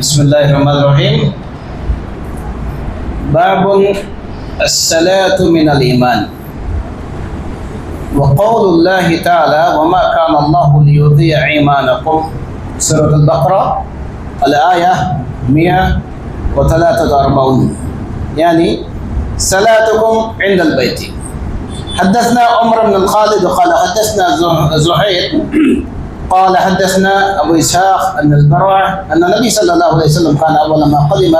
بسم الله الرحمن الرحيم باب الصلاة من الإيمان وقول الله تعالى وما كان الله ليضيع إيمانكم سورة البقرة الآية 143 يعني صلاتكم عند البيت حدثنا عمر بن الخالد قال حدثنا زه- زهير قال حدثنا أبو إسحاق أن البراء أن النبي صلى الله عليه وسلم كان أول ما قدم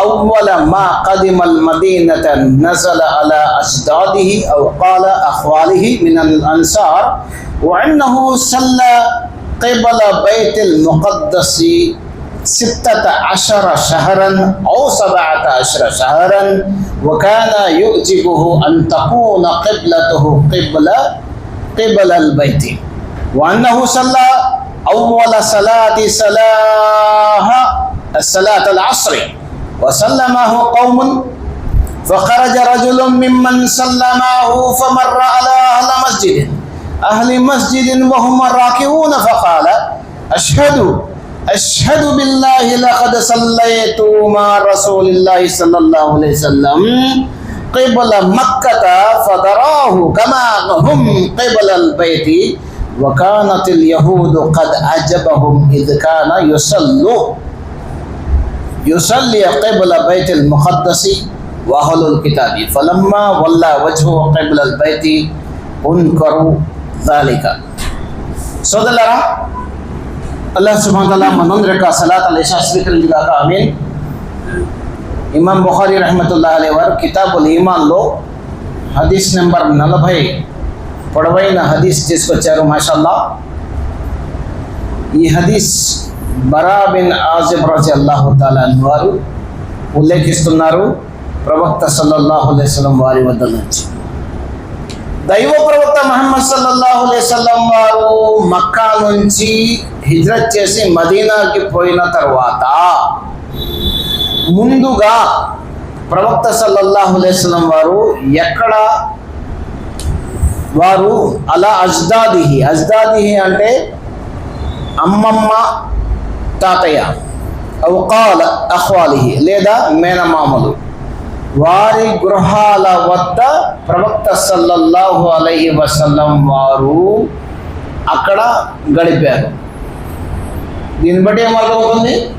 أول ما قدم المدينة نزل على أجداده أو قال أخواله من الأنصار وأنه صلى قبل بيت المقدس ستة عشر شهرا أو سبعة عشر شهرا وكان يعجبه أن تكون قبلته قبلة قبل البيت. وأنه صلى أول صلاة صلاة الصلاة العصر. وسلمه قوم فخرج رجل ممن سلمه فمر على أهل مسجد. أهل مسجد وهم راكعون فقال أشهد أشهد بالله لقد صليت مع رسول الله صلى الله عليه وسلم قبل مكة فدراه كما هم قبل البيت وكانت اليهود قد أعجبهم إذ كان يصلوا يصلي قبل بيت المقدس وأهل الكتاب فلما ولى وجهه قبل البيت انكروا ذلك సోదరులారా అల్లాహ్ సుబ్హానహు మనందరి యొక్క సలాత్ అలైషా స్వీకరించుగాక ఆమీన్ ఇమాం బుఖారీ రహమతుల్లాహ్ అలీ వారు కితాబుల్ ఈమాన్లో హదీస్ నెంబర్ నలభై పొడవైన హదీస్ తీసుకొచ్చారు మాషల్లా. ఈ హదీస్ బరా బిన్ ఆజిబ్ రాజీ అల్లాహుతాలా వారు ఉల్లేఖిస్తున్నారు ప్రవక్త సల్లల్లాహు అలైస్లం వారి వద్ద నుంచి. దైవ ప్రవక్త మహమ్మద్ సల్లల్లాహు అలైస్లం వారు మక్కా నుంచి హిజ్రత్ చేసి మదీనాకి పోయిన తర్వాత ముందుగా ప్రవక్త సల్లల్లాహు అలైస్లం వారు ఎక్కడ వారు అలా అజ్దాదిహి. అజ్దాదిహి అంటే అమ్మమ్మ తాతయ్య. అవకాల అహ్వాలిహి లేదా మేనమామలు. వారి గృహాల వద్ద ప్రవక్త సల్లల్లాహు అలహి వసల్లం వారు అక్కడ గడిపారు. దీన్ని బట్టి ఏమర్థమవుతుంది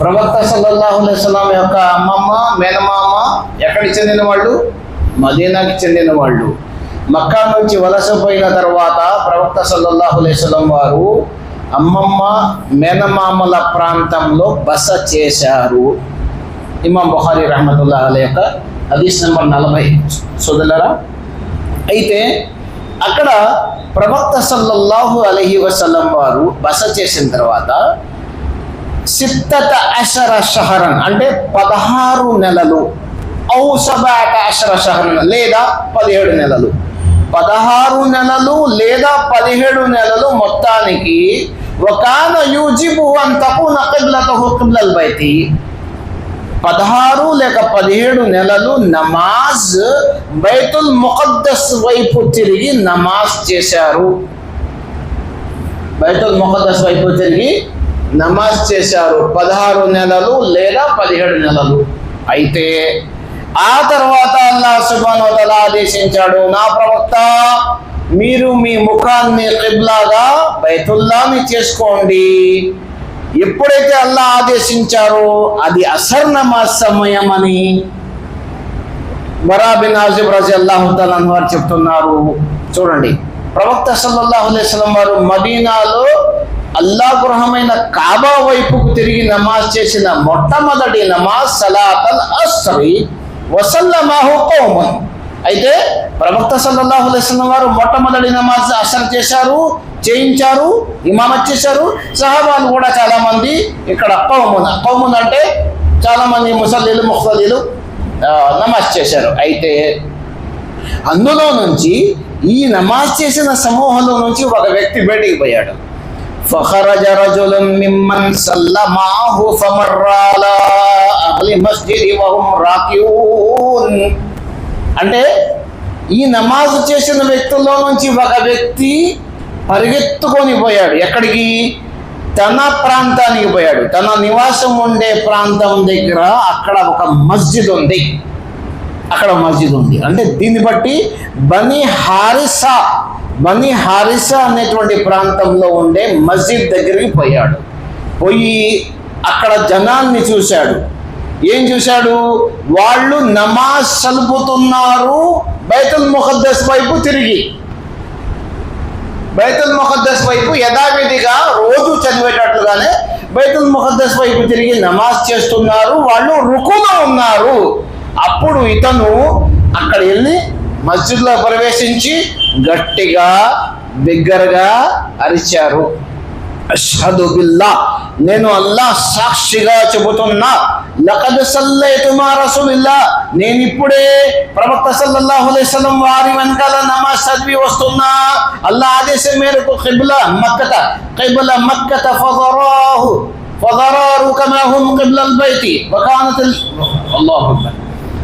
ప్రవక్త సల్లల్లాహు అలైస్లాం యొక్క అమ్మమ్మ మేనమామ ఎక్కడికి చెందిన వాళ్ళు మదీనాకి చెందిన వాళ్ళు మక్కా నుంచి వలసపోయిన తర్వాత ప్రవక్త సల్లల్లాహు అలైహి వారు అమ్మమ్మ మేనమామల ప్రాంతంలో బస చేశారు. ఇమాం బుహారి రహమతుల్లా అలీ యొక్క హదీస్ నెంబర్ నలభై సోదరులరా అయితే అక్కడ ప్రవక్త సల్లల్లాహు అలహి వసలం వారు బస చేసిన తర్వాత సిత్తత అషర షహరన్ అంటే పదహారు నెలలు ఔ సబాట అషర షహరన్ లేదా పదిహేడు నెలలు. పదహారు నెలలు లేదా పదిహేడు నెలలు మొత్తానికి ఒకాన యూజిబు అంతకు నకిబ్లతు కిబ్లల్ బైతి. పదహారు లేక పదిహేడు నెలలు నమాజ్ బైతుల్ ముఖద్దస్ వైపు తిరిగి నమాజ్ చేశారు. బైతుల్ ముఖద్దస్ వైపు తిరిగి నమాజ్ చేశారు. పదహారు నెలలు లేదా పదిహేడు నెలలు. అయితే ఆ తర్వాత అల్లా సుబాన్ ఆదేశించాడు నా ప్రవక్త మీరు మీ ముఖాన్ని కిబ్లాగా బైతుల్లాని చేసుకోండి. ఎప్పుడైతే అల్లా ఆదేశించారో అది అసర్ నమాజ్ సమయం అని బరాబిన్ ఆజిబ్ రజి అల్లాహుతాలని వారు చెప్తున్నారు. చూడండి ప్రవక్త సల్లల్లాహు అలైస్లం వారు మదీనాలో అల్లా గృహమైన కాబా వైపుకు తిరిగి నమాజ్ చేసిన మొట్టమొదటి నమాజ్ సలాతల్ అస్రీ. వసల్లమాహు కౌమన్ అయితే ప్రవక్త సల్లల్లాహు అలైస్లం వారు మొట్టమొదటి నమాజ్ అసర్ చేశారు చేయించారు ఇమామత్ చేశారు సహాబాలు కూడా చాలా మంది ఇక్కడ కౌమున్ కౌమున్ అంటే చాలా మంది ముసల్లీలు ముఖ్తలీలు నమాజ్ చేశారు అయితే అందులో నుంచి ఈ నమాజ్ చేసిన సమూహంలో నుంచి ఒక వ్యక్తి బయటికి పోయాడు فخرج رجل ممن صلى معه فمر على అంటే ఈ నమాజ్ చేసిన వ్యక్తుల్లో నుంచి ఒక వ్యక్తి పరిగెత్తుకొని పోయాడు. ఎక్కడికి? తన ప్రాంతానికి పోయాడు. తన నివాసం ఉండే ప్రాంతం దగ్గర అక్కడ ఒక మస్జిద్ ఉంది. అక్కడ మస్జిద్ ఉంది. అంటే దీన్ని బట్టి బనీ హారిసా బనీ హారిసా అనేటువంటి ప్రాంతంలో ఉండే మస్జిద్ దగ్గరికి పోయాడు. పోయి అక్కడ జనాన్ని చూశాడు. ఏం చూశాడు? వాళ్ళు నమాజ్ చలుపుతున్నారు బైతుల్ ముఖద్దస్ వైపు తిరిగి. బైతుల్ ముఖద్దస్ వైపు యథావిధిగా రోజు చదివేటట్లుగానే బైతుల్ ముఖద్దస్ వైపు తిరిగి నమాజ్ చేస్తున్నారు వాళ్ళు రుకులో ఉన్నారు. అప్పుడు ఇతను అక్కడ వెళ్ళి మస్జిద్లో ప్రవేశించి గట్టిగా బిగ్గరగా అరిచారు. అష్హదు బిల్లా నేను అల్లాహ్ సాక్షిగా చెబుతున్నా లఖద్ సల్లైతు మా రసూలిల్లా నేను ఇప్పుడే ప్రవక్త సల్లల్లాహు అలైహి వసల్లం వారి వెనకాల నమాజ్ చదివి వస్తున్నా అల్లాహ్ ఆదేశం మేరకు కిబ్లా మక్కత కిబ్లా మక్కత ఫదరాహు ఫదరారు కమా హుమ్ కిబ్లా అల్బైతి వకానత్ అల్లాహు అక్బర్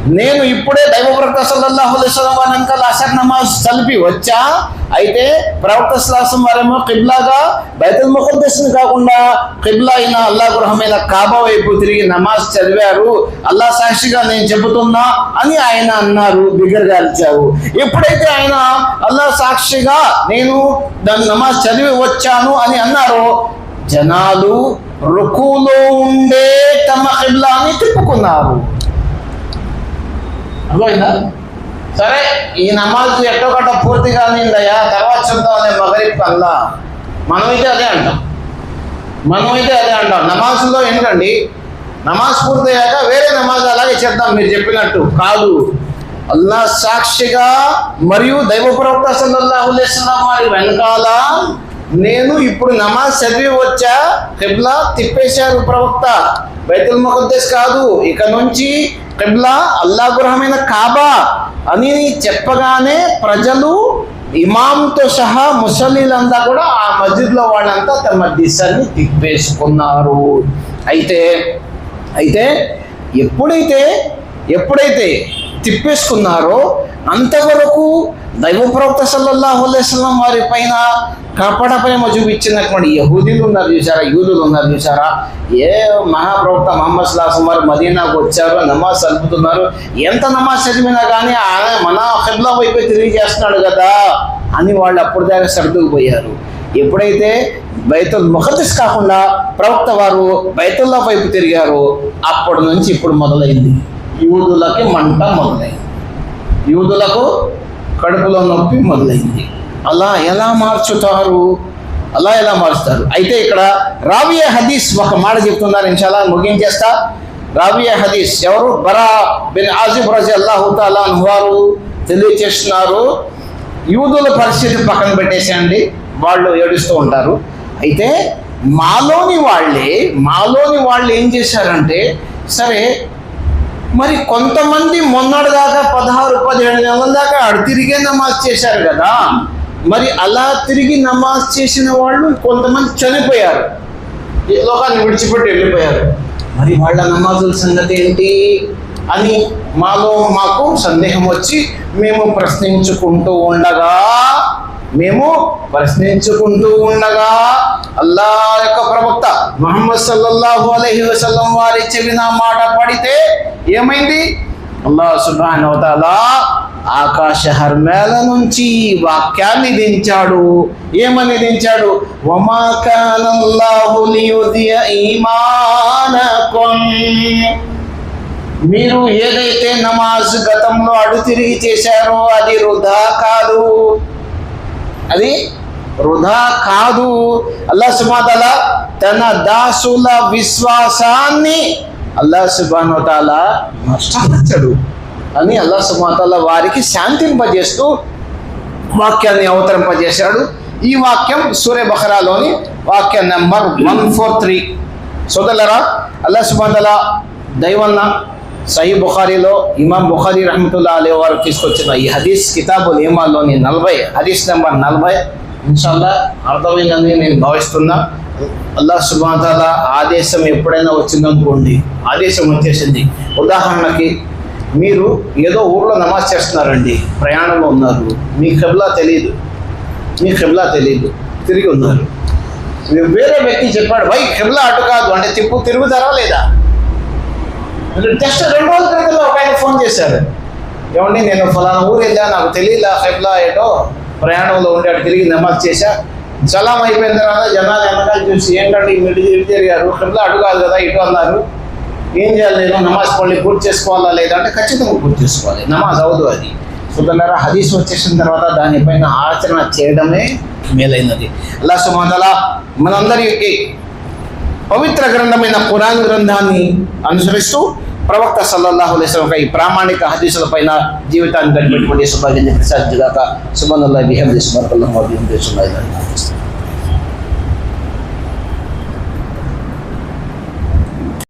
నేను ఇప్పుడే దైవ ప్రవక్త సల్లల్లాహు అలైహి వసల్లం అసర్ నమాజ్ చలిపి వచ్చా అయితే ప్రవక్త సలాసం వారేమో కిబ్లాగా బైతుల్ ముఖద్దస్ని కాకుండా కిబ్లా అయిన అల్లా గృహమైన కాబా వైపు తిరిగి నమాజ్ చదివారు. అల్లా సాక్షిగా నేను చెబుతున్నా అని ఆయన అన్నారు బిగ్గరగా అరిచారు. ఎప్పుడైతే ఆయన అల్లా సాక్షిగా నేను దాని నమాజ్ చదివి వచ్చాను అని అన్నారో జనాలు రుకులో ఉండే తమ కిబ్లాని తిప్పుకున్నారు. అర్థమైందా? సరే ఈ నమాజ్ ఎట్టో గట్ట పూర్తి కానిందయ్యా తర్వాత చూద్దాం మగరిబ్ కల్లా. మనమైతే అదే అంటాం. మనమైతే అదే అంటాం. నమాజ్లో ఏంటండి? నమాజ్ పూర్తయ్యాక వేరే నమాజ్ అలాగే చేద్దాం మీరు చెప్పినట్టు. కాదు. అల్లా సాక్షిగా మరియు దైవ ప్రవక్త సల్లల్లాహు వారి వెనకాల నేను ఇప్పుడు నమాజ్ చదివి వచ్చా కిబ్లా తిప్పేశారు ప్రవక్త. బైతుల్ ముఖద్దేశ్ కాదు ఇక నుంచి కిబ్లా అల్లా గృహమైన కాబా అని చెప్పగానే ప్రజలు ఇమాంతో సహా ముసలీలంతా కూడా ఆ మస్జిద్లో వాళ్ళంతా తమ దిశని తిప్పేసుకున్నారు. అయితే అయితే ఎప్పుడైతే ఎప్పుడైతే తిప్పేసుకున్నారో అంతవరకు దైవ ప్రవక్త సల్లల్లాహు అలైహి వారి పైన కపట ప్రేమ చూపించినటువంటి యహూదీలు ఉన్నారు చూసారా యూదులు ఉన్నారు చూసారా ఏ మహాప్రవక్త మహమ్మద్ సలాసం వారు మదీనాకు వచ్చారు నమాజ్ చదువుతున్నారు ఎంత నమాజ్ చదివినా కానీ ఆయన మన ఖిబ్లా వైపు తిరిగి చేస్తున్నాడు కదా అని వాళ్ళు అప్పుడు దాకా సర్దుకుపోయారు ఎప్పుడైతే బైతుల్ ముఖతిస్ కాకుండా ప్రవక్త వారు బైతుల్లా వైపు తిరిగారు అప్పటి నుంచి ఇప్పుడు మొదలైంది. యూదులకి మంట మొదలైంది. యూదులకు కడుపులో నొప్పి మొదలైంది. అలా ఎలా మార్చుతారు? అలా ఎలా మారుస్తారు అయితే ఇక్కడ రావియా హదీస్ ఒక మాట చెప్తున్నారు ఇన్షాల్లా ముగించేస్తా రావియా హదీస్ ఎవరు? బరా బిన్ ఆజిబ్ రజి అల్లాహు తాలా వారు తెలియచేస్తున్నారు. యూదుల పరిస్థితి పక్కన పెట్టేసేయండి. వాళ్ళు ఏడుస్తూ ఉంటారు. అయితే మాలోని వాళ్ళే మాలోని వాళ్ళు ఏం చేశారంటే సరే మరి కొంతమంది మొన్నటి దాకా పదహారు పదిహేడు నెలల దాకా ఆడు తిరిగే నమాజ్ చేశారు కదా. మరి అలా తిరిగి నమాజ్ చేసిన వాళ్ళు కొంతమంది చనిపోయారు. ఈ లోకాన్ని విడిచిపెట్టి వెళ్ళిపోయారు. మరి వాళ్ళ నమాజుల సంగతి ఏంటి అని మాలో మాకు సందేహం వచ్చి మేము ప్రశ్నించుకుంటూ ఉండగా మేము ప్రశ్నించుకుంటూ ఉండగా అల్లా యొక్క ప్రవక్త మొహమ్మద్ సల్లల్లాహు అలహి వసల్లం వారి చెవిన మాట పడితే ఏమైంది? అల్లా సుబ్హానహు వ ఆకాశ హర్మేల నుంచి వాక్యాన్ని దించాడు. ఏమని దించాడు? మీరు ఏదైతే నమాజ్ గతంలో అడుతిరిగి చేశారో అది వృధా కాదు. అది వృధా కాదు. అల్లా సుబాదల తన దాసుల విశ్వాసాన్ని అల్లా సుబానుతాల నష్టపరచడు. అని అల్లా సుబాతాల వారికి శాంతింపజేస్తూ వాక్యాన్ని అవతరింపజేశాడు. ఈ వాక్యం సూర్య బహరాలోని వాక్యం నెంబర్ వన్ ఫోర్ త్రీ. సోదలరా అల్లా సుబాదల దైవన్న సహీ బుఖారీలో ఇమాం బుఖారీ రహమతుల్లా అలీ వారు తీసుకొచ్చిన ఈ హదీస్ కితాబుల్ ఇమాలోని నలభై హదీస్ నెంబర్ నలభై. ఇన్షాల్లా అర్థమైందని నేను భావిస్తున్నా. అల్లా సుబాతాల ఆదేశం ఎప్పుడైనా వచ్చిందనుకోండి ఆదేశం వచ్చేసింది. ఉదాహరణకి మీరు ఏదో ఊర్లో నమాజ్ చేస్తున్నారండి ప్రయాణంలో ఉన్నారు మీ కబ్లా తెలియదు మీ కబ్లా తెలియదు తిరిగి ఉన్నారు. వేరే వ్యక్తి చెప్పాడు బై కబ్లా అటు కాదు అంటే తిప్పు తిరుగుతారా లేదా? జస్ట్ రెండు రోజుల క్రితంలో ఒక ఆయన ఫోన్ చేశారు ఏమండి నేను ఫలానా ఊరు వెళ్ళా నాకు తెలియలా కిబ్లా ఏటో ప్రయాణంలో ఉండి అటు తిరిగి నమాజ్ చేశా. సలాం అయిపోయిన తర్వాత జనాలు వెనకాల చూసి ఏంటంటే మీరు ఇటు తిరిగారు కిబ్లా అటు కాదు కదా ఇటు అన్నారు. ఏం చేయాలి నేను? నమాజ్ పళ్ళి పూర్తి చేసుకోవాలా లేదా అంటే ఖచ్చితంగా పూర్తి చేసుకోవాలి. నమాజ్ అవదు అది. సుతలరా హదీస్ వచ్చేసిన తర్వాత దానిపైన ఆచరణ చేయడమే మేలైనది. అలా సుమతల మనందరికీ పవిత్ర గ్రంథమైన ఖురాన్ గ్రంథాన్ని అనుసరిస్తూ ప్రవక్త సల్లల్లాహు అలైహి ఈ ప్రామాణిక హదీసుల పైన జీవితాన్ని గడిపేటువంటి సుభాగ్యాన్ని ప్రసాద్ జిగాక సుమన్ అల్లా బిహమ్ సుమర్ అల్లాహ్